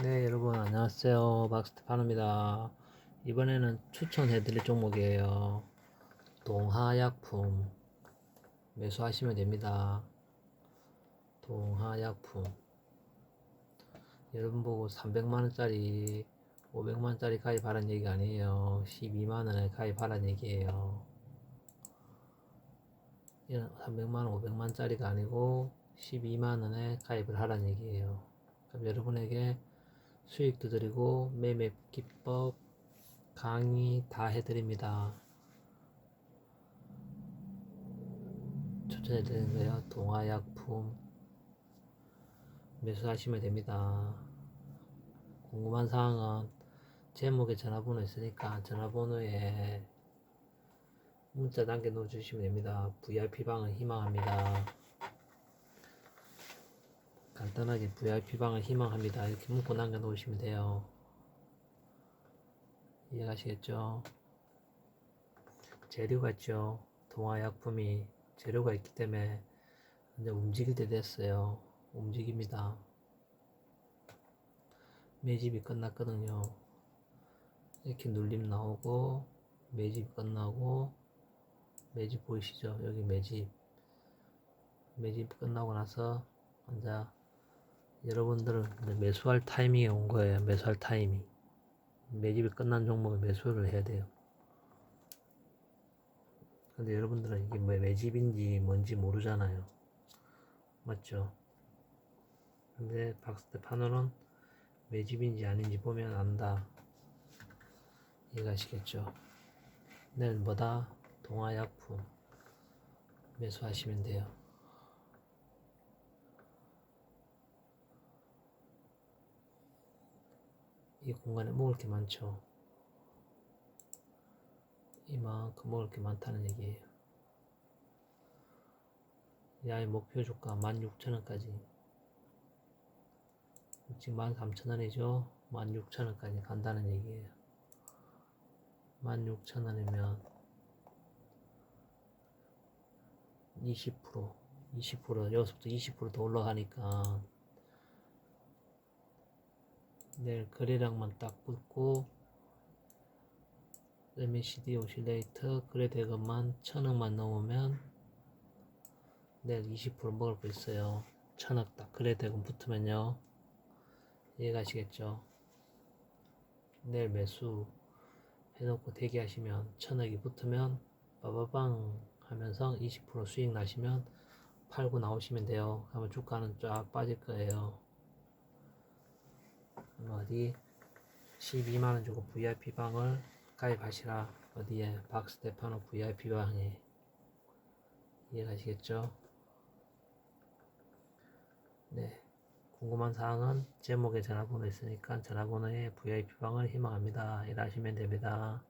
네, 여러분 안녕하세요. 박스테파노입니다. 이번에는 추천해드릴 종목이에요. 동하약품 매수하시면 됩니다. 동하약품 여러분 보고 300만원짜리 500만원짜리 가입하라는 얘기 아니에요. 12만원에 가입하라는 얘기예요. 300만원, 500만원짜리가 아니고 12만원에 가입을 하라는 얘기예요. 그럼 여러분에게 수익도 드리고 매매 기법 강의 다 해드립니다. 추천해드리는 거예요. 동화약품 매수하시면 됩니다. 궁금한 사항은 제목에 전화번호 있으니까 전화번호에 문자 남겨 놓으시면 됩니다. VIP방을 희망합니다. 간단하게 VIP방을 희망합니다. 이렇게 문구 남겨 놓으시면 돼요. 이해가시겠죠? 재료가 있죠. 동화약품이 재료가 있기 때문에 이제 움직일 때 됐어요. 움직입니다. 매집이 끝났거든요. 이렇게 눌림 나오고 매집 끝나고 매집 보이시죠? 여기 매집 매집 끝나고 나서 이제 여러분들은 매수할 타이밍에 온 거예요. 매수할 타이밍. 매집이 끝난 종목에 매수를 해야 돼요. 근데 여러분들은 이게 뭐 매집인지 뭔지 모르잖아요. 맞죠? 근데 박스테파노는 매집인지 아닌지 보면 안다. 이해가시겠죠? 내일 뭐다? 동화약품 매수하시면 돼요. 이 공간에 먹을 게 많죠. 이만큼 먹을 게 많다는 얘기예요. 야의 목표 주가 16,000원까지. 지금 13,000원이죠. 16,000원까지 간다는 얘기예요. 16,000원이면 20% 20% 여기서부터 20%더 올라가니까 내일 거래량만 딱 붙고 MACD 오실레이터 거래 대금만 천억만 넘으면 내일 20% 먹을 거 있어요. 천억 딱 거래 대금 붙으면요. 이해가시겠죠? 내일 매수 해놓고 대기하시면 천억이 붙으면 빠바방 하면서 20% 수익 나시면 팔고 나오시면 돼요. 그러면 주가는 쫙 빠질 거예요. 어디 12만원 주고 VIP 방을 가입하시라 어디에 박스테파노 VIP 방에 이해가시겠죠? 네 궁금한 사항은 제목에 전화번호 있으니까 전화번호에 VIP 방을 희망합니다. 일하시면 됩니다.